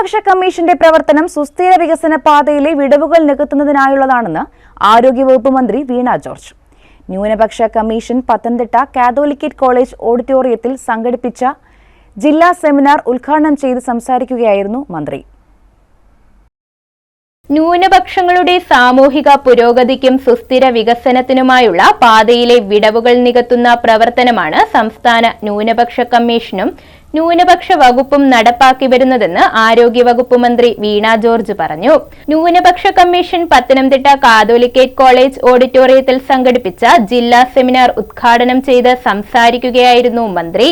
ന്യൂനപക്ഷ കമ്മീഷന്റെ പ്രവർത്തനം സുസ്ഥിര വികസന പാതയിലെ വിടവുകൾ നികത്തുന്നതിനായുള്ളതാണെന്ന് ആരോഗ്യവകുപ്പ് മന്ത്രി വീണ ജോർജ്. ന്യൂനപക്ഷ കമ്മീഷൻ പത്തനംതിട്ട കാതോലിക്കറ്റ് കോളേജ് ഓഡിറ്റോറിയത്തിൽ സംഘടിപ്പിച്ച ജില്ലാ സെമിനാർ ഉദ്ഘാടനം ചെയ്ത് സംസാരിക്കുകയായിരുന്നു മന്ത്രി. ന്യൂനപക്ഷങ്ങളുടെ സാമൂഹിക പുരോഗതിക്കും സുസ്ഥിര വികസനത്തിനുമായുള്ള പാതയിലെ വിടവുകൾ നികത്തുന്ന പ്രവർത്തനമാണ് സംസ്ഥാന ന്യൂനപക്ഷ കമ്മീഷനും ന്യൂനപക്ഷ വകുപ്പും നടപ്പാക്കി വരുന്നതെന്ന് ആരോഗ്യവകുപ്പ് മന്ത്രി വീണ ജോർജ് പറഞ്ഞു. ന്യൂനപക്ഷ കമ്മീഷൻ പത്തനംതിട്ട കാതോലിക്കേറ്റ് കോളേജ് ഓഡിറ്റോറിയത്തിൽ സംഘടിപ്പിച്ച ജില്ലാ സെമിനാർ ഉദ്ഘാടനം ചെയ്ത് സംസാരിക്കുകയായിരുന്നു മന്ത്രി.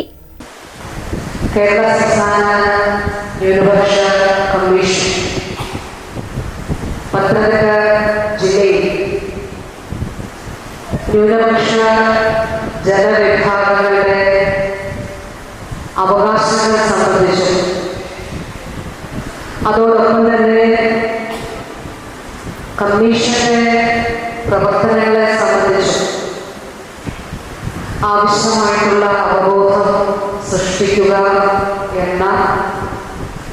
കേരള സംസ്ഥാന കമ്മീഷൻ ജില്ലയിൽ ന്യൂനപക്ഷ ജനവിഭാഗങ്ങളുടെ അവകാശങ്ങൾ സംബന്ധിച്ചും അതോടൊപ്പം തന്നെ കമ്മീഷന്റെ പ്രവർത്തനങ്ങളെ സംബന്ധിച്ച് ആവശ്യമായിട്ടുള്ള അവബോധം സൃഷ്ടിക്കുക എന്ന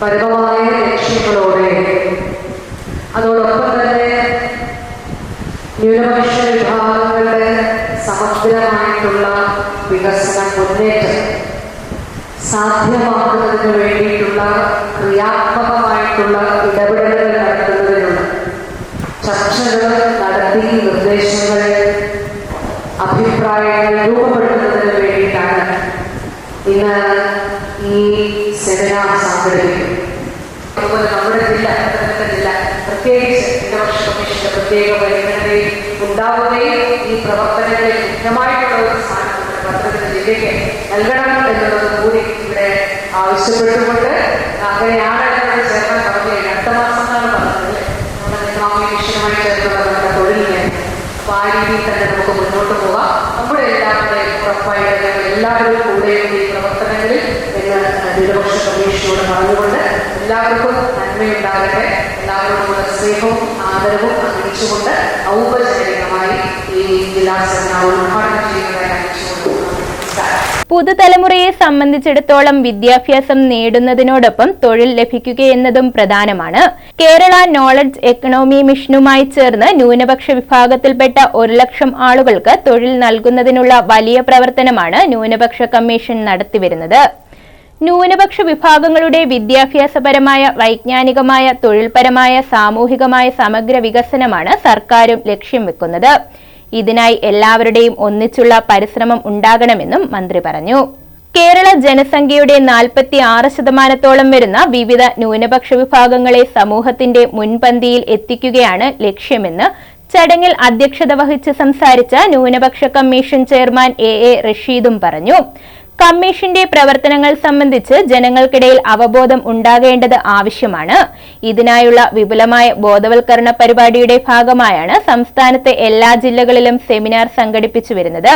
പരമമായ ലക്ഷ്യങ്ങളോടെ അതോടൊപ്പം തന്നെ ന്യൂനപക്ഷ വിഭാഗങ്ങളുടെ സമഗ്രമായിട്ടുള്ള വികസന മുന്നേറ്റം സാധ്യമാക്കുന്നതിന് വേണ്ടിയിട്ടുള്ള ക്രിയാത്മകമായിട്ടുള്ള ഇടപെടലുകൾ നടത്തുന്നതിനുള്ള ചർച്ചകൾ നടത്തി നിർദ്ദേശങ്ങൾ അഭിപ്രായങ്ങൾ രൂപപ്പെടുത്തുന്നതിന് വേണ്ടിയിട്ടാണ് ഇന്ന് ഈ സെമിനാർ സംഘടിപ്പിക്കുന്നത്. നമ്മുടെ ജില്ല പത്തനംതിട്ട ജില്ല പ്രത്യേകിച്ച് ഇടവർഷ കമ്മീഷന്റെ പ്രത്യേക പരിഗണനയിൽ ഉണ്ടാവുകയും ഈ പ്രവർത്തനങ്ങളിൽ മുഖ്യമായിട്ടുള്ള ഒരു സ്ഥാനം പത്തനംതിട്ട ജില്ലയ്ക്ക് നൽകണം എന്നുള്ളത് കൂടി ഇവിടെ ആവശ്യപ്പെട്ടുകൊണ്ട് അങ്ങനെയാണ് ചേർന്ന് പറഞ്ഞു അടുത്ത മാസം എന്നാണ് പറഞ്ഞത്. നമ്മുടെ നിയമ മിഷനുമായി ചേർന്നുള്ള നമ്മുടെ തൊഴിലിനെ അപ്പൊ തന്നെ നമുക്ക് മുന്നോട്ട് പോകാം. നമ്മുടെ എല്ലാവരുടെയും ഉറപ്പായിട്ട് എല്ലാവരും കൂടെയും ഈ പ്രവർത്തനങ്ങളിൽ എന്ന് നിരപക്ഷ കമ്മീഷനോട് പറഞ്ഞുകൊണ്ട് എല്ലാവർക്കും നന്മയുണ്ടാകട്ടെ. എല്ലാവരോടുമുള്ള സ്നേഹവും ആദരവും അറിയിച്ചുകൊണ്ട് ഔപചാരികമായി ഈ ജില്ലാ സെമിനാർ ഉദ്ഘാടനം ചെയ്യുന്നതായി പുതുതലമുറയെ സംബന്ധിച്ചിടത്തോളം വിദ്യാഭ്യാസം നേടുന്നതിനോടൊപ്പം തൊഴിൽ ലഭിക്കുകയെന്നതും പ്രധാനമാണ്. കേരള നോളജ് എക്കണോമി മിഷനുമായി ചേർന്ന് ന്യൂനപക്ഷ വിഭാഗത്തിൽപ്പെട്ട ഒരു ലക്ഷം ആളുകൾക്ക് തൊഴിൽ നൽകുന്നതിനുള്ള വലിയ പ്രവർത്തനമാണ് ന്യൂനപക്ഷ കമ്മീഷൻ നടത്തിവരുന്നത്. ന്യൂനപക്ഷ വിഭാഗങ്ങളുടെ വിദ്യാഭ്യാസപരമായ വൈജ്ഞാനികമായ തൊഴിൽപരമായ സാമൂഹികമായ സമഗ്ര വികസനമാണ് സർക്കാരും ലക്ഷ്യം വെക്കുന്നത്. ഇതിനായി എല്ലാവരുടെയും ഒന്നിച്ചുള്ള പരിശ്രമം ഉണ്ടാകണമെന്നും മന്ത്രി പറഞ്ഞു. കേരള ജനസംഖ്യയുടെ നാൽപ്പത്തി ആറ് ശതമാനത്തോളം വരുന്ന വിവിധ ന്യൂനപക്ഷ വിഭാഗങ്ങളെ സമൂഹത്തിന്റെ മുൻപന്തിയിൽ എത്തിക്കുകയാണ് ലക്ഷ്യമെന്ന് ചടങ്ങിൽ അധ്യക്ഷത വഹിച്ച് സംസാരിച്ച ന്യൂനപക്ഷ കമ്മീഷൻ ചെയർമാൻ എ എ റഷീദും പറഞ്ഞു. കമ്മീഷന്റെ പ്രവർത്തനങ്ങൾ സംബന്ധിച്ച് ജനങ്ങൾക്കിടയിൽ അവബോധം ഉണ്ടാകേണ്ടത് ആവശ്യമാണ്. ഇതിനായുള്ള വിപുലമായ ബോധവൽക്കരണ പരിപാടിയുടെ ഭാഗമായാണ് സംസ്ഥാനത്തെ എല്ലാ ജില്ലകളിലും സെമിനാർ സംഘടിപ്പിച്ചു വരുന്നത്.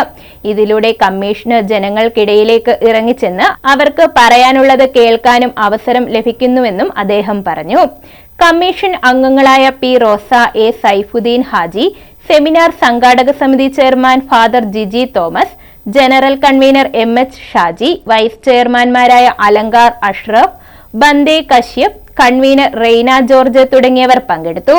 ഇതിലൂടെ കമ്മീഷന് ജനങ്ങൾക്കിടയിലേക്ക് ഇറങ്ങിച്ചെന്ന് അവർക്ക് പറയാനുള്ളത് കേൾക്കാനും അവസരം ലഭിക്കുന്നുവെന്നും അദ്ദേഹം പറഞ്ഞു. കമ്മീഷൻ അംഗങ്ങളായ P Rosa A Saifuddin Haji seminar സംഘാടക സമിതി chairman father Jiji Thomas general convener M H Shaji vice ചെയർമാൻമാരായ Alankar Ashraf Bande Kashyap convener Raina George തുടങ്ങിയവർ പങ്കെടുത്തു.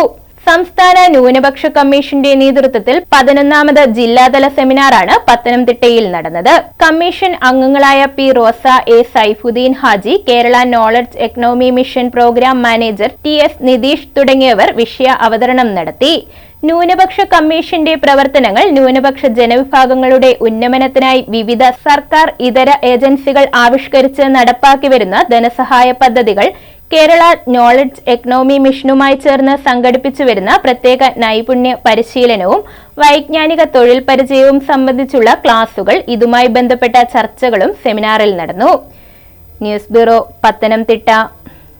സംസ്ഥാന ന്യൂനപക്ഷ കമ്മീഷന്റെ നേതൃത്വത്തിൽ പതിനൊന്നാമത് ജില്ലാതല സെമിനാറാണ് പത്തനംതിട്ടയിൽ നടന്നത്. കമ്മീഷൻ അംഗങ്ങളായ P Rosa A Saifuddin Haji Kerala knowledge economy mission programme manager T S Nitish തുടങ്ങിയവർ വിഷയ അവതരണം നടത്തി. ന്യൂനപക്ഷ കമ്മീഷന്റെ പ്രവർത്തനങ്ങൾ ന്യൂനപക്ഷ ജനവിഭാഗങ്ങളുടെ ഉന്നമനത്തിനായി വിവിധ സർക്കാർ ഇതര ഏജൻസികൾ ആവിഷ്കരിച്ച് നടപ്പാക്കി വരുന്ന ധനസഹായ പദ്ധതികൾ കേരള നോളജ് എക്കണോമി മിഷനുമായി ചേർന്ന് സംഘടിപ്പിച്ചു വരുന്ന പ്രത്യേക നൈപുണ്യ പരിശീലനവും വൈജ്ഞാനിക തൊഴിൽ പരിചയവും സംബന്ധിച്ചുള്ള ക്ലാസുകൾ ഇതുമായി ബന്ധപ്പെട്ട ചർച്ചകളും സെമിനാറിൽ നടന്നു. News bureau Pathanamthitta.